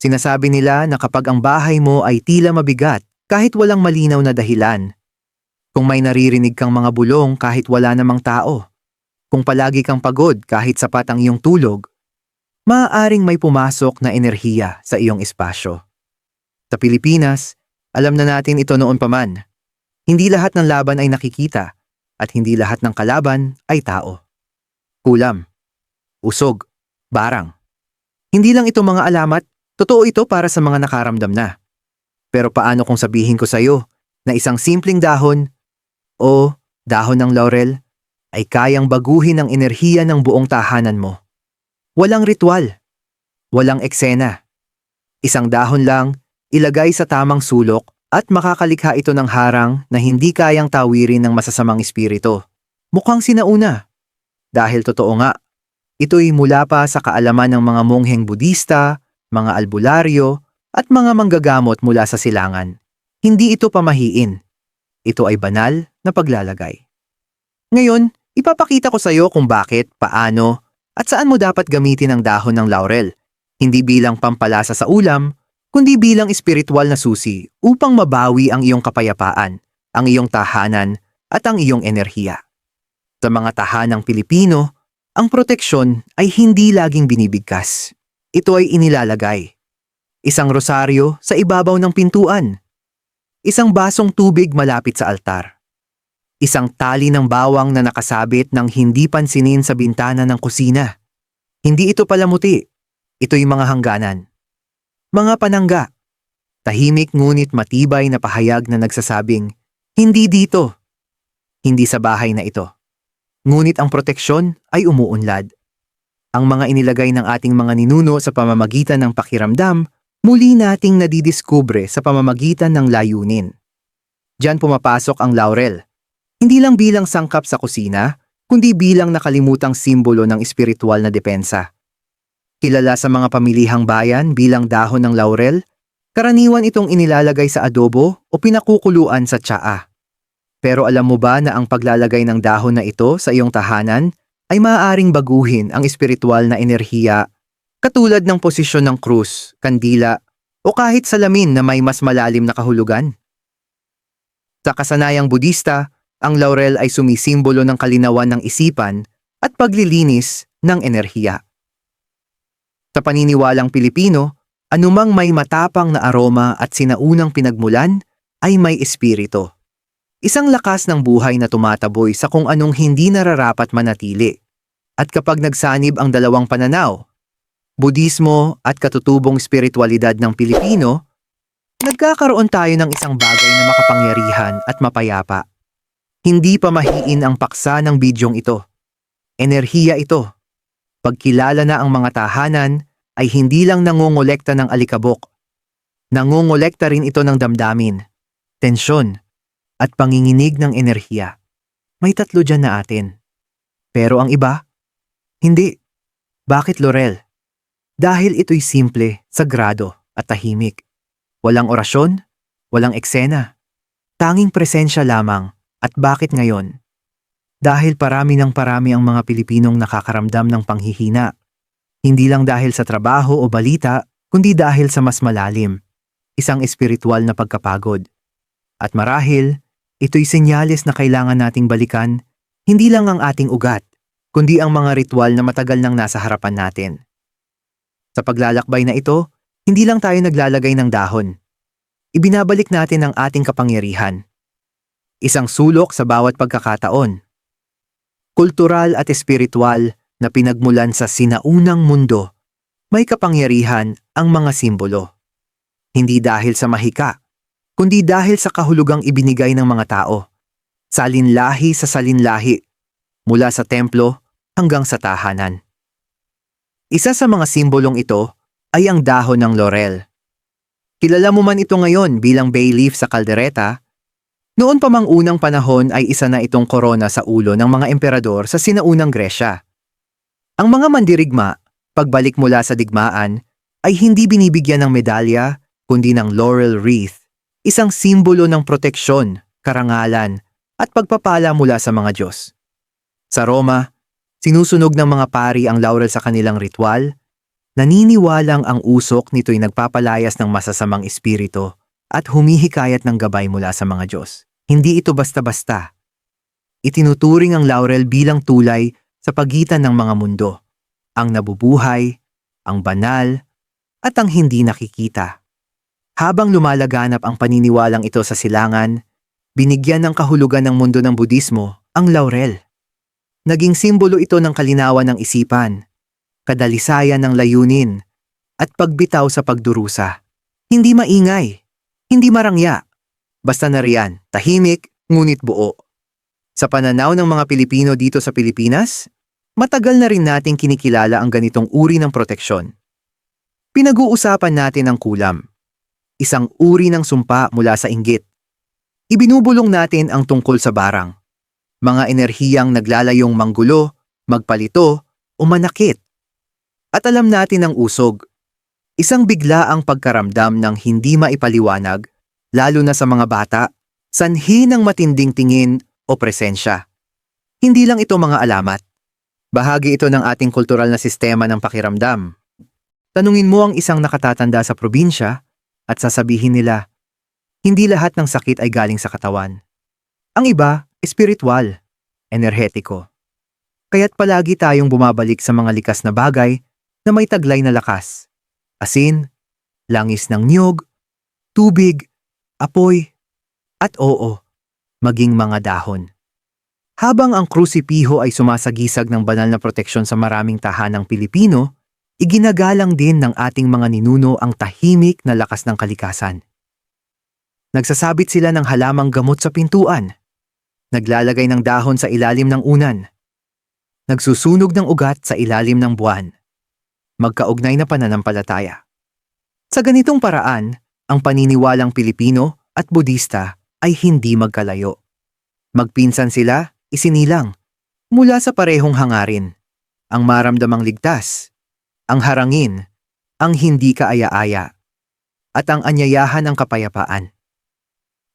Sinasabi nila na kapag ang bahay mo ay tila mabigat kahit walang malinaw na dahilan, kung may naririnig kang mga bulong kahit wala namang tao, kung palagi kang pagod kahit sapat ang iyong tulog, maaaring may pumasok na enerhiya sa iyong espasyo. Sa Pilipinas, alam na natin ito noon pa man. Hindi lahat ng laban ay nakikita at hindi lahat ng kalaban ay tao. Kulam, usog, barang. Hindi lang ito mga alamat, totoo ito para sa mga nakaramdam na. Pero paano kung sabihin ko sa iyo na isang simpleng dahon o dahon ng laurel ay kayang baguhin ang enerhiya ng buong tahanan mo? Walang ritual, walang eksena. Isang dahon lang, ilagay sa tamang sulok at makakalikha ito ng harang na hindi kayang tawirin ng masasamang espiritu. Mukhang sinauna. Dahil totoo nga, ito'y mula pa sa kaalaman ng mga mongheng Budista, mga albularyo, at mga manggagamot mula sa silangan. Hindi ito pamahiin. Ito ay banal na paglalagay. Ngayon, ipapakita ko sa iyo kung bakit, paano, at saan mo dapat gamitin ang dahon ng laurel. Hindi bilang pampalasa sa ulam, kundi bilang espiritual na susi upang mabawi ang iyong kapayapaan, ang iyong tahanan, at ang iyong enerhiya. Sa mga tahanang Pilipino, ang proteksyon ay hindi laging binibigkas. Ito ay inilalagay. Isang rosaryo sa ibabaw ng pintuan. Isang basong tubig malapit sa altar. Isang tali ng bawang na nakasabit ng hindi pansinin sa bintana ng kusina. Hindi ito palamuti. Ito'y mga hangganan. Mga panangga. Tahimik ngunit matibay na pahayag na nagsasabing, hindi dito. Hindi sa bahay na ito. Ngunit ang proteksyon ay umuunlad. Ang mga inilagay ng ating mga ninuno sa pamamagitan ng pakiramdam muli nating nadidiskubre sa pamamagitan ng layunin. Diyan pumapasok ang laurel. Hindi lang bilang sangkap sa kusina, kundi bilang nakalimutang simbolo ng espiritual na depensa. Kilala sa mga pamilihang bayan bilang dahon ng laurel, karaniwan itong inilalagay sa adobo o pinakukuluan sa tsaa. Pero alam mo ba na ang paglalagay ng dahon na ito sa iyong tahanan ay maaaring baguhin ang espiritual na enerhiya katulad ng posisyon ng krus, kandila, o kahit salamin na may mas malalim na kahulugan. Sa kasanayang Budista, ang laurel ay sumisimbolo ng kalinawan ng isipan at paglilinis ng enerhiya. Sa paniniwalang Pilipino, anumang may matapang na aroma at sinaunang pinagmulan ay may espiritu. Isang lakas ng buhay na tumataboy sa kung anong hindi nararapat manatili. At kapag nagsanib ang dalawang pananaw, Budismo at katutubong spiritualidad ng Pilipino, nagkakaroon tayo ng isang bagay na makapangyarihan at mapayapa. Hindi pa mahiin ang paksa ng bidyong ito. Enerhiya ito. Pagkilala na ang mga tahanan ay hindi lang nangongolekta ng alikabok. Nangongolekta rin ito ng damdamin, tensyon, at panginginig ng enerhiya. May tatlo dyan na atin. Pero ang iba? Hindi. Bakit Laurel? Dahil ito'y simple, sagrado at tahimik. Walang orasyon, walang eksena. Tanging presensya lamang at bakit ngayon? Dahil parami ng parami ang mga Pilipinong nakakaramdam ng panghihina. Hindi lang dahil sa trabaho o balita, kundi dahil sa mas malalim, isang espiritual na pagkapagod. At marahil, ito'y senyales na kailangan nating balikan, hindi lang ang ating ugat, kundi ang mga ritual na matagal nang nasa harapan natin. Sa paglalakbay na ito, hindi lang tayo naglalagay ng dahon. Ibinabalik natin ang ating kapangyarihan. Isang sulok sa bawat pagkakataon. Kultural at espiritual na pinagmulan sa sinaunang mundo, may kapangyarihan ang mga simbolo. Hindi dahil sa mahika, kundi dahil sa kahulugang ibinigay ng mga tao. Salinlahi sa salinlahi, mula sa templo hanggang sa tahanan. Isa sa mga simbolong ito ay ang dahon ng laurel. Kilala mo man ito ngayon bilang bay leaf sa kaldereta, noon pa mang unang panahon ay isa na itong korona sa ulo ng mga emperador sa sinaunang Gresya. Ang mga mandirigma, pagbalik mula sa digmaan, ay hindi binibigyan ng medalya kundi ng laurel wreath, isang simbolo ng proteksyon, karangalan, at pagpapala mula sa mga Diyos. Sa Roma, Sinusunog ng mga pari ang laurel sa kanilang ritual, Naniniwalang ang usok nito'y nagpapalayas ng masasamang espiritu at humihikayat ng gabay mula sa mga Diyos. Hindi ito basta-basta. Itinuturing ang laurel bilang tulay sa pagitan ng mga mundo, ang nabubuhay, ang banal, at ang hindi nakikita. Habang lumalaganap ang paniniwalang ito sa silangan, binigyan ng kahulugan ng mundo ng Budismo ang laurel. Naging simbolo ito ng kalinawan ng isipan, kadalisayan ng layunin, at pagbitaw sa pagdurusa. Hindi maingay, hindi marangya, basta nariyan, tahimik, ngunit buo. Sa pananaw ng mga Pilipino dito sa Pilipinas, matagal na rin nating kinikilala ang ganitong uri ng proteksyon. Pinag-uusapan natin ang kulam, isang uri ng sumpa mula sa inggit. Ibinubulong natin ang tungkol sa barang, mga enerhiyang naglalayong manggulo, magpalito, o manakit. At alam natin ang usog, isang bigla ang pagkaramdam ng hindi maipaliwanag, lalo na sa mga bata, sanhi ng matinding tingin o presensya. Hindi lang ito mga alamat. Bahagi ito ng ating kultural na sistema ng pakiramdam. Tanungin mo ang isang nakatatanda sa probinsya at sasabihin nila, hindi lahat ng sakit ay galing sa katawan. Ang iba, espiritual, enerhetiko. Kaya't palagi tayong bumabalik sa mga likas na bagay na may taglay na lakas. Asin, langis ng niyog, tubig, apoy, at oo, maging mga dahon. Habang ang krusipiho ay sumasagisag ng banal na proteksyon sa maraming tahanang Pilipino, iginagalang din ng ating mga ninuno ang tahimik na lakas ng kalikasan. Nagsasabit sila ng halamang gamot sa pintuan. Naglalagay ng dahon sa ilalim ng unan. Nagsusunog ng ugat sa ilalim ng buwan. Magkaugnay na pananampalataya. Sa ganitong paraan, ang paniniwalang Pilipino at Budista ay hindi magkalayo. Magpinsan sila, isinilang, mula sa parehong hangarin. Ang maramdamang ligtas, ang harangin, ang hindi kaaya-aya, at ang anyayahan ng kapayapaan.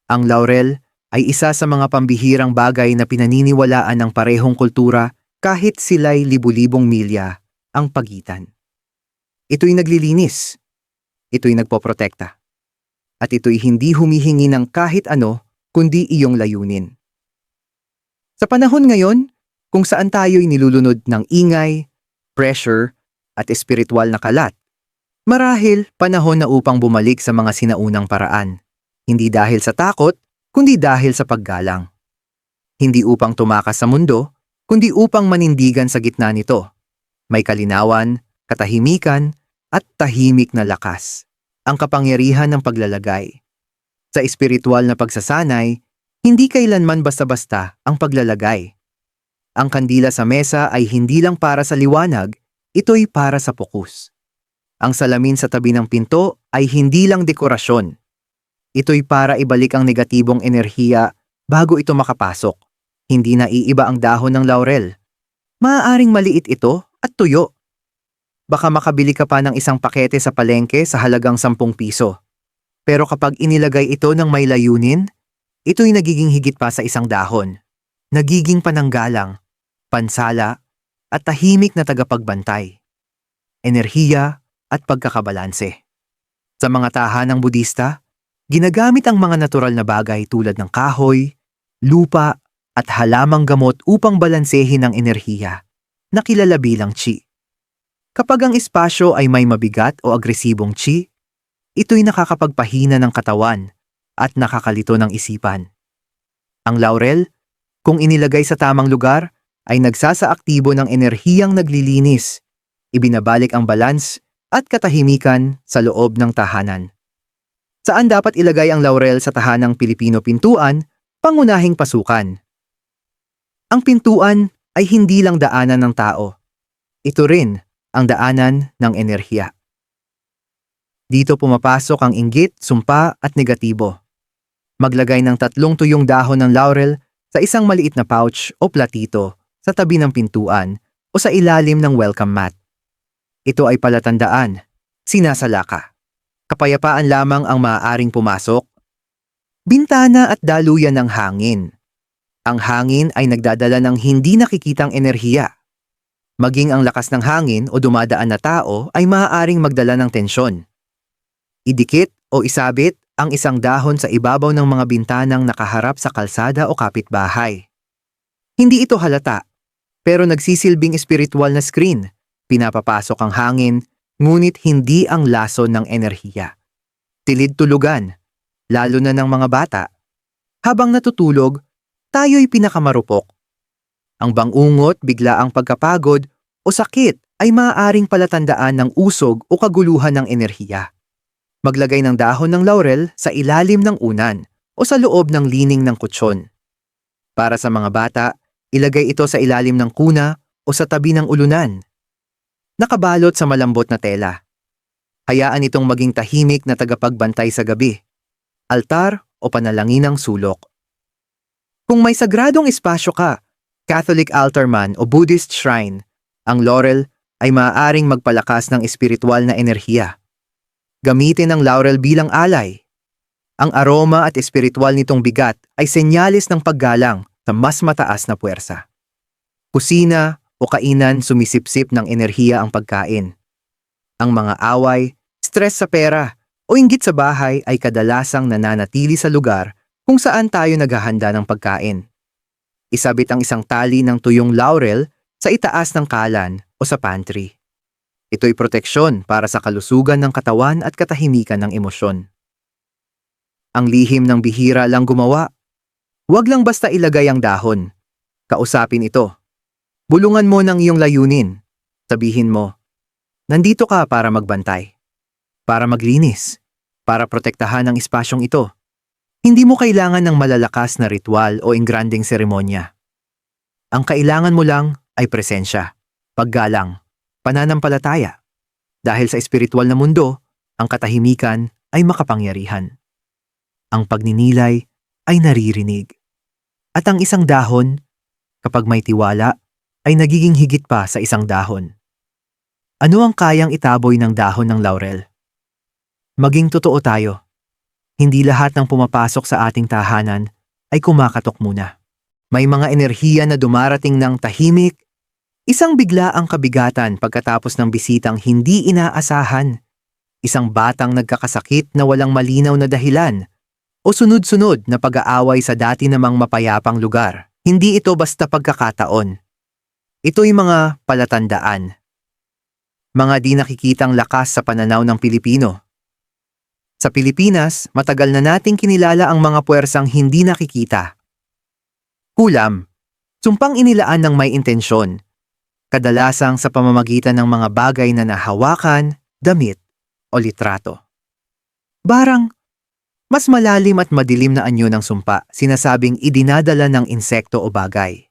Ang laurel ay isa sa mga pambihirang bagay na pinaniniwalaan ng parehong kultura kahit sila'y libu-libong milya ang pagitan. Ito'y naglilinis, ito'y nagpoprotekta, at ito'y hindi humihingi ng kahit ano kundi iyong layunin. Sa panahon ngayon, kung saan tayo'y nilulunod ng ingay, pressure, at espiritual na kalat. Marahil panahon na upang bumalik sa mga sinaunang paraan. Hindi dahil sa takot, kundi dahil sa paggalang. Hindi upang tumakas sa mundo, kundi upang manindigan sa gitna nito. May kalinawan, katahimikan, at tahimik na lakas. Ang kapangyarihan ng paglalagay. Sa espiritual na pagsasanay, hindi kailanman basta-basta ang paglalagay. Ang kandila sa mesa ay hindi lang para sa liwanag, ito'y para sa pokus. Ang salamin sa tabi ng pinto ay hindi lang dekorasyon. Ito'y para ibalik ang negatibong enerhiya bago ito makapasok. Hindi na iiba ang dahon ng laurel. Maaaring maliit ito at tuyo. Baka makabili ka pa ng isang pakete sa palengke sa halagang 10 piso. Pero kapag inilagay ito ng may layunin, ito'y nagiging higit pa sa isang dahon. Nagiging pananggalang, pansala, at tahimik na tagapagbantay, enerhiya at pagkakabalanse. Sa mga tahanang Budista, ginagamit ang mga natural na bagay tulad ng kahoy, lupa at halamang gamot upang balansehin ang enerhiya na kilala bilang chi. Kapag ang espasyo ay may mabigat o agresibong chi, ito'y nakakapagpahina ng katawan at nakakalito ng isipan. Ang laurel, kung inilagay sa tamang lugar, ay nagsasaaktibo ng enerhiyang naglilinis, ibinabalik ang balans at katahimikan sa loob ng tahanan. Saan dapat ilagay ang laurel sa tahanang Pilipino pintuan, pangunahing pasukan. Ang pintuan ay hindi lang daanan ng tao. Ito rin ang daanan ng enerhiya. Dito pumapasok ang inggit, sumpa at negatibo. Maglagay ng tatlong tuyong dahon ng laurel sa isang maliit na pouch o platito sa tabi ng pintuan o sa ilalim ng welcome mat. Ito ay palatandaan, sinasala ka. Kapayapaan lamang ang maaaring pumasok. Bintana at daluyan ng hangin. Ang hangin ay nagdadala ng hindi nakikitang enerhiya. Maging ang lakas ng hangin o dumadaan na tao ay maaaring magdala ng tensyon. Idikit o isabit ang isang dahon sa ibabaw ng mga bintanang nakaharap sa kalsada o kapitbahay. Hindi ito halata, pero nagsisilbing espiritual na screen. Pinapapasok ang hangin, ngunit hindi ang laso ng enerhiya. Tilid tulugan, lalo na ng mga bata. Habang natutulog, tayo'y pinakamarupok. Ang bangungot, bigla ang pagkapagod o sakit ay maaaring palatandaan ng usog o kaguluhan ng enerhiya. Maglagay ng dahon ng laurel sa ilalim ng unan o sa loob ng lining ng kutsyon. Para sa mga bata, ilagay ito sa ilalim ng kuna o sa tabi ng ulunan. Nakabalot sa malambot na tela. Hayaan itong maging tahimik na tagapagbantay sa gabi. Altar o panalaninang sulok. Kung may sagradong espasyo ka, Catholic altar man o Buddhist shrine, ang laurel ay maaaring magpalakas ng espiritual na enerhiya. Gamitin ang laurel bilang alay. Ang aroma at espiritual nitong bigat ay senyalis ng paggalang sa mas mataas na puwersa. Kusina o kainan sumisipsip ng enerhiya ang pagkain. Ang mga away, stress sa pera, o inggit sa bahay ay kadalasang nananatili sa lugar kung saan tayo naghahanda ng pagkain. Isabit ang isang tali ng tuyong laurel sa itaas ng kalan o sa pantry. Ito'y proteksyon para sa kalusugan ng katawan at katahimikan ng emosyon. Ang lihim ng bihira lang gumawa. Huwag lang basta ilagay ang dahon. Kausapin ito. Bulungan mo ng iyong layunin. Sabihin mo, nandito ka para magbantay. Para maglinis. Para protektahan ang espasyong ito. Hindi mo kailangan ng malalakas na ritual o ingranding seremonya. Ang kailangan mo lang ay presensya, paggalang, pananampalataya. Dahil sa espiritual na mundo, ang katahimikan ay makapangyarihan. Ang pagninilay ay naririnig. At ang isang dahon, kapag may tiwala, ay nagiging higit pa sa isang dahon. Ano ang kayang itaboy ng dahon ng laurel? Maging totoo tayo. Hindi lahat ng pumapasok sa ating tahanan ay kumakatok muna. May mga enerhiya na dumarating ng tahimik, isang bigla ang kabigatan pagkatapos ng bisitang hindi inaasahan, isang batang nagkakasakit na walang malinaw na dahilan, o sunod-sunod na pag-aaway sa dati namang mapayapang lugar. Hindi ito basta pagkakataon. Ito'y mga palatandaan. Mga di nakikitang lakas sa pananaw ng Pilipino. Sa Pilipinas, matagal na nating kinilala ang mga puwersang hindi nakikita. Kulam, sumpang inilaan ng may intensyon. Kadalasang sa pamamagitan ng mga bagay na nahawakan, damit, o litrato. Barang, mas malalim at madilim na anyo ng sumpa sinasabing idinadala ng insekto o bagay.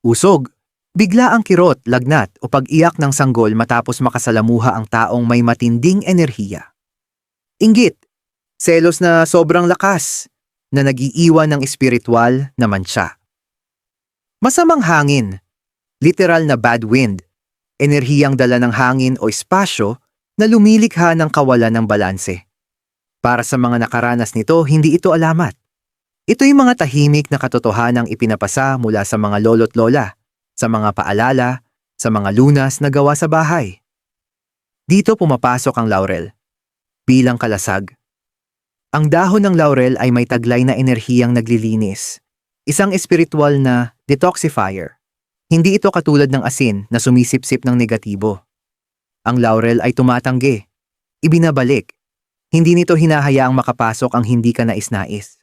Usog, bigla ang kirot, lagnat o pag-iyak ng sanggol matapos makasalamuha ang taong may matinding enerhiya. Inggit, selos na sobrang lakas na nagiiwan ng espiritual na mansya. Masamang hangin, literal na bad wind, enerhiyang dala ng hangin o espasyo na lumilikha ng kawalan ng balanse. Para sa mga nakaranas nito, hindi ito alamat. Ito'y mga tahimik na katotohanang ipinapasa mula sa mga lolo't lola, sa mga paalala, sa mga lunas na gawa sa bahay. Dito pumapasok ang laurel. Bilang kalasag. Ang dahon ng laurel ay may taglay na enerhiyang naglilinis. Isang espiritual na detoxifier. Hindi ito katulad ng asin na sumisipsip ng negatibo. Ang laurel ay tumatanggi. Ibinabalik hindi nito hinahayaang makapasok ang hindi ka nais-nais.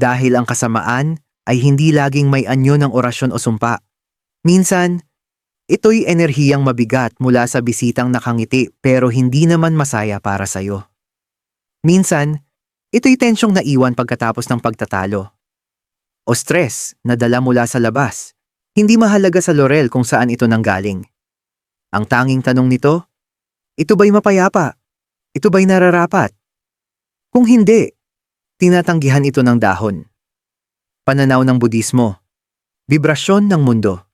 Dahil ang kasamaan ay hindi laging may anyo ng orasyon o sumpa. Minsan, ito'y enerhiyang mabigat mula sa bisitang nakangiti pero hindi naman masaya para sa'yo. Minsan, ito'y tensyong naiwan pagkatapos ng pagtatalo. O stress na dala mula sa labas. Hindi mahalaga sa Laurel kung saan ito nanggaling. Ang tanging tanong nito, ito ba'y mapayapa? Ito ba'y nararapat? Kung hindi, tinatanggihan ito ng dahon. Pananaw ng Budismo. Vibrasyon ng mundo.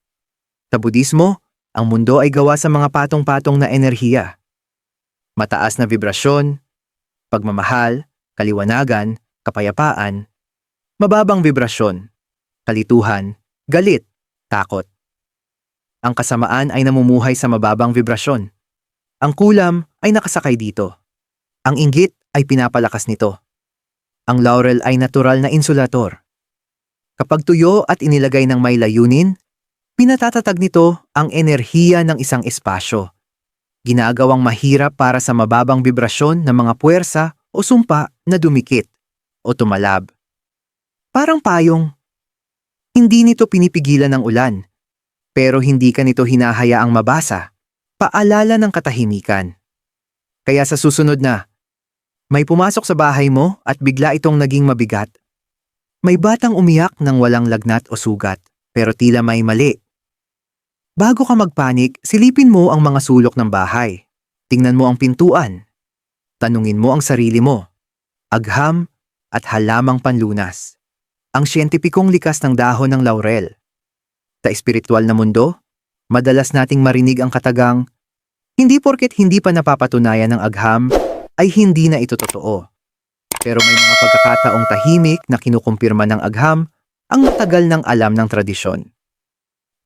Sa Budismo, ang mundo ay gawa sa mga patong-patong na enerhiya. Mataas na vibrasyon, pagmamahal, kaliwanagan, kapayapaan, mababang vibrasyon, kalituhan, galit, takot. Ang kasamaan ay namumuhay sa mababang vibrasyon. Ang kulam ay nakasakay dito. Ang inggit ay pinapalakas nito. Ang laurel ay natural na insulator. Kapag tuyo at inilagay ng may layunin, pinatatatag nito ang enerhiya ng isang espasyo. Ginagawang mahirap para sa mababang vibrasyon ng mga puwersa o sumpa na dumikit o tumalab. Parang payong. Hindi nito pinipigilan ng ulan, pero hindi ka nito hinahayaang mabasa. Paalala ng katahimikan. Kaya sa susunod na, may pumasok sa bahay mo at bigla itong naging mabigat. May batang umiyak ng walang lagnat o sugat, pero tila may mali. Bago ka magpanik, silipin mo ang mga sulok ng bahay. Tingnan mo ang pintuan. Tanungin mo ang sarili mo. Agham at halamang panlunas. Ang siyentipikong likas ng dahon ng laurel. Sa espiritual na mundo, madalas nating marinig ang katagang, hindi porket hindi pa napapatunayan ng agham, ay hindi na ito totoo. Pero may mga pagkakataong tahimik na kinukumpirma ng agham ang matagal ng alam ng tradisyon.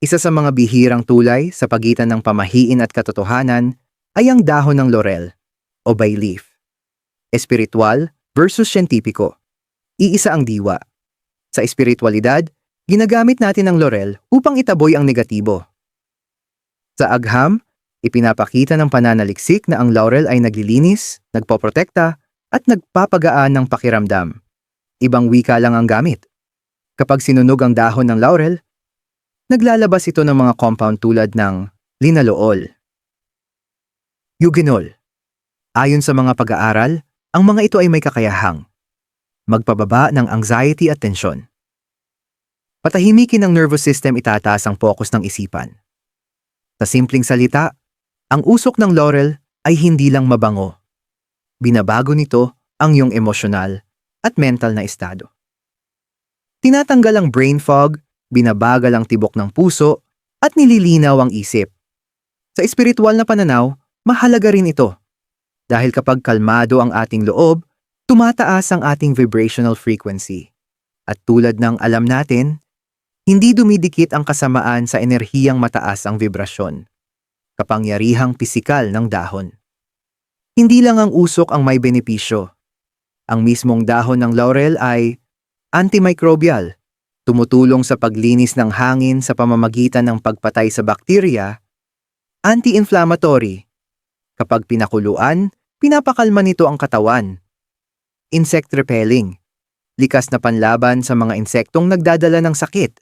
Isa sa mga bihirang tulay sa pagitan ng pamahiin at katotohanan ay ang dahon ng laurel o bay leaf. Espiritual versus siyentipiko. Iisa ang diwa. Sa espiritualidad, ginagamit natin ang laurel upang itaboy ang negatibo. Sa agham, ipinapakita ng pananaliksik na ang laurel ay naglilinis, nagpoprotekta, at nagpapagaan ng pakiramdam. Ibang wika lang ang gamit. Kapag sinunog ang dahon ng laurel, naglalabas ito ng mga compound tulad ng linalool. Eugenol. Ayon sa mga pag-aaral, ang mga ito ay may kakayahang magpababa ng anxiety at tensyon. Patahimikin ng nervous system itataas ang focus ng isipan. Sa simpleng salita, ang usok ng laurel ay hindi lang mabango. Binabago nito ang iyong emosyonal at mental na estado. Tinatanggal ang brain fog, binabagal ang tibok ng puso, at nililinaw ang isip. Sa espiritual na pananaw, mahalaga rin ito. Dahil kapag kalmado ang ating loob, tumataas ang ating vibrational frequency. At tulad ng alam natin, hindi dumidikit ang kasamaan sa enerhiyang mataas ang vibrasyon. Kapangyarihang pisikal ng dahon. Hindi lang ang usok ang may benepisyo. Ang mismong dahon ng laurel ay antimicrobial, tumutulong sa paglinis ng hangin sa pamamagitan ng pagpatay sa bakterya, anti-inflammatory. Kapag pinakuluan, pinapakalma nito ang katawan. Insect repelling, likas na panlaban sa mga insektong nagdadala ng sakit.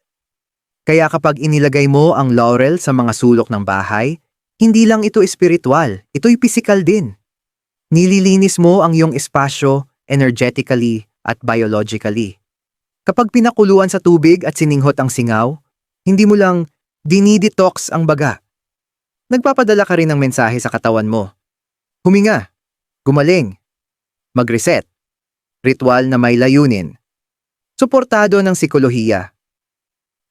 Kaya kapag inilagay mo ang laurel sa mga sulok ng bahay, hindi lang ito espiritual, ito'y pisikal din. Nililinis mo ang iyong espasyo energetically at biologically. Kapag pinakuluan sa tubig at sininghot ang singaw, hindi mo lang dinidetox ang baga. Nagpapadala ka rin ng mensahe sa katawan mo. Huminga, gumaling, mag-reset, ritual na may layunin, suportado ng sikolohiya.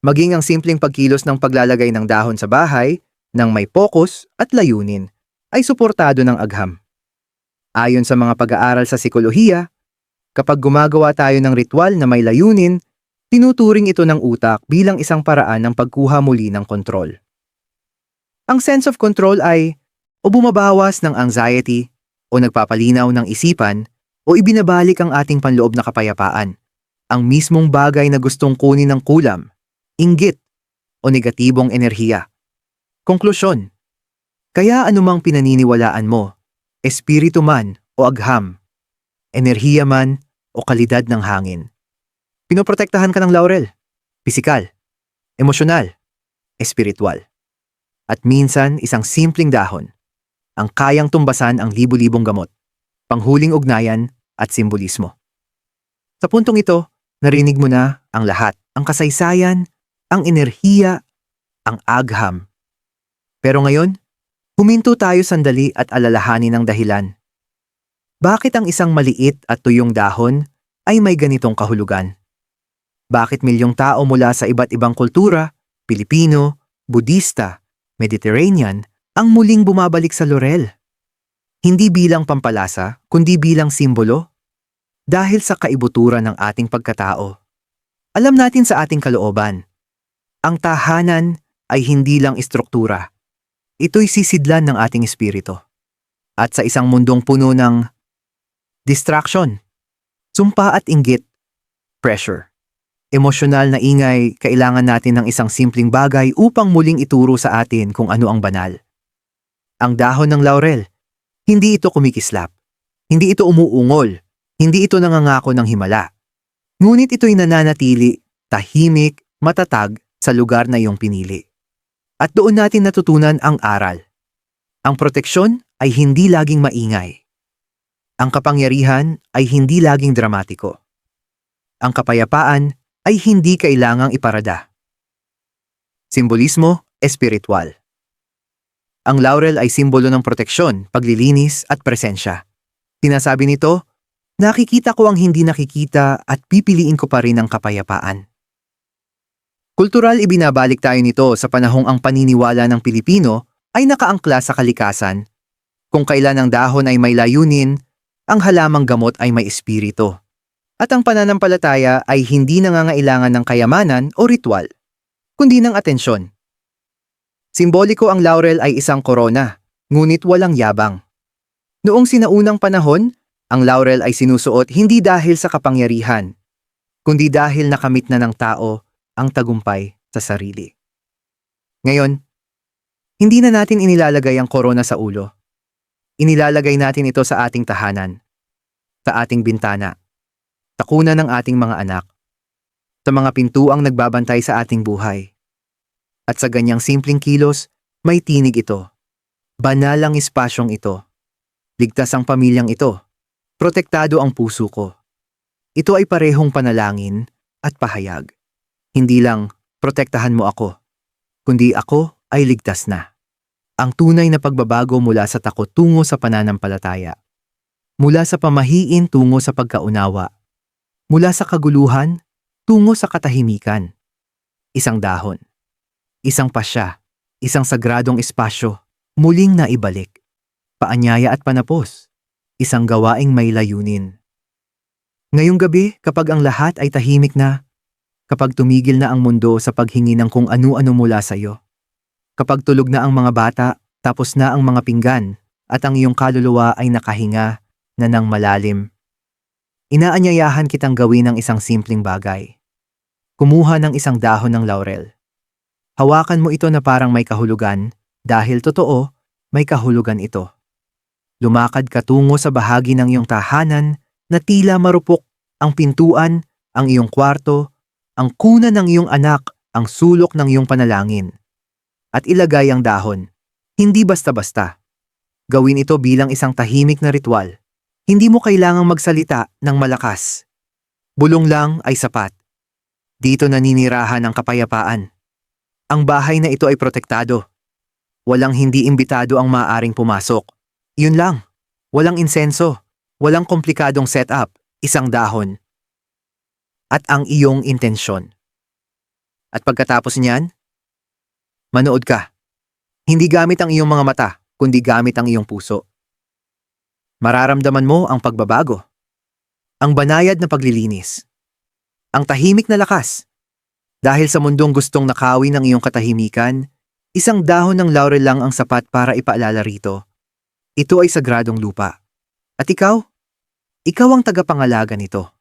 Maging ang simpleng pagkilos ng paglalagay ng dahon sa bahay ng may focus at layunin ay suportado ng agham. Ayon sa mga pag-aaral sa sikolohiya, kapag gumagawa tayo ng ritual na may layunin, tinuturing ito ng utak bilang isang paraan ng pagkuha muli ng kontrol. Ang sense of control ay o bumabawas ng anxiety o nagpapalinaw ng isipan o ibinabalik ang ating panloob na kapayapaan, ang mismong bagay na gustong kunin ng kulam, inggit o negatibong enerhiya. Konklusyon. Kaya anumang pinaniniwalaan mo, espiritu man o agham, enerhiya man o kalidad ng hangin. Pinoprotektahan ka ng laurel, pisikal, emosyonal, espiritual. At minsan isang simpleng dahon, ang kayang tumbasan ang libu-libong gamot, panghuling ugnayan at simbolismo. Sa puntong ito, narinig mo na ang lahat, ang kasaysayan, ang enerhiya, ang agham. Pero ngayon, huminto tayo sandali at alalahanin ang dahilan. Bakit ang isang maliit at tuyong dahon ay may ganitong kahulugan? Bakit milyong tao mula sa iba't ibang kultura, Pilipino, Budista, Mediterranean, ang muling bumabalik sa laurel? Hindi bilang pampalasa, kundi bilang simbolo? Dahil sa kaibuturan ng ating pagkatao. Alam natin sa ating kalooban, ang tahanan, ay hindi lang istruktura. Ito'y sisidlan ng ating espiritu. At sa isang mundong puno ng distraction, sumpa at inggit, pressure, emosyonal na ingay, kailangan natin ng isang simpleng bagay upang muling ituro sa atin kung ano ang banal. Ang dahon ng laurel, hindi ito kumikislap. Hindi ito umuungol. Hindi ito nangangako ng himala. Ngunit ito'y nananatili, tahimik, matatag sa lugar na iyong pinili. At doon natin natutunan ang aral. Ang proteksyon ay hindi laging maingay. Ang kapangyarihan ay hindi laging dramatiko. Ang kapayapaan ay hindi kailangang iparada. Simbolismo, espiritual. Ang laurel ay simbolo ng proteksyon, paglilinis at presensya. Sinasabi nito, nakikita ko ang hindi nakikita at pipiliin ko pa rin ang kapayapaan. Kultural ibinabalik tayo nito sa panahong ang paniniwala ng Pilipino ay nakaangkla sa kalikasan. Kung kailan ang dahon ay may layunin, ang halamang gamot ay may espiritu. At ang pananampalataya ay hindi nangangailangan ng kayamanan o ritual, kundi ng atensyon. Simboliko ang laurel ay isang korona, ngunit walang yabang. Noong sinaunang panahon, ang laurel ay sinusuot hindi dahil sa kapangyarihan, kundi dahil nakamit na ng tao ang tagumpay sa sarili. Ngayon, hindi na natin inilalagay ang korona sa ulo. Inilalagay natin ito sa ating tahanan, sa ating bintana, sa kuna ng ating mga anak, sa mga pintuang nagbabantay sa ating buhay. At sa ganyang simpleng kilos, may tinig ito. Banal ang espasyong ito. Ligtas ang pamilyang ito. Protektado ang puso ko. Ito ay parehong panalangin at pahayag. Hindi lang, protektahan mo ako, kundi ako ay ligtas na. Ang tunay na pagbabago mula sa takot tungo sa pananampalataya. Mula sa pamahiin tungo sa pagkaunawa. Mula sa kaguluhan tungo sa katahimikan. Isang dahon. Isang pasya. Isang sagradong espasyo. Muling naibalik. Paanyaya at panapos. Isang gawaing may layunin. Ngayong gabi, kapag ang lahat ay tahimik na, kapag tumigil na ang mundo sa paghingi ng kung ano-ano mula sa iyo, kapag tulog na ang mga bata, tapos na ang mga pinggan, at ang iyong kaluluwa ay nakahinga na ng malalim. Inaanyayahan kitang gawin ng isang simpleng bagay. Kumuha ng isang dahon ng laurel. Hawakan mo ito na parang may kahulugan, dahil totoo, may kahulugan ito. Lumakad ka tungo sa bahagi ng iyong tahanan na tila marupok ang pintuan, ang iyong kwarto, ang kuna ng iyong anak, ang sulok ng iyong panalangin. At ilagay ang dahon. Hindi basta-basta. Gawin ito bilang isang tahimik na ritual. Hindi mo kailangang magsalita ng malakas. Bulong lang ay sapat. Dito naninirahan ang kapayapaan. Ang bahay na ito ay protektado. Walang hindi imbitado ang maaaring pumasok. Yun lang. Walang insenso. Walang komplikadong setup. Isang dahon. At ang iyong intensyon. At pagkatapos niyan, manood ka. Hindi gamit ang iyong mga mata, kundi gamit ang iyong puso. Mararamdaman mo ang pagbabago. Ang banayad na paglilinis. Ang tahimik na lakas. Dahil sa mundong gustong nakawin ng iyong katahimikan, isang dahon ng laurel lang ang sapat para ipaalala rito. Ito ay sagradong lupa. At ikaw? Ikaw ang tagapangalaga nito.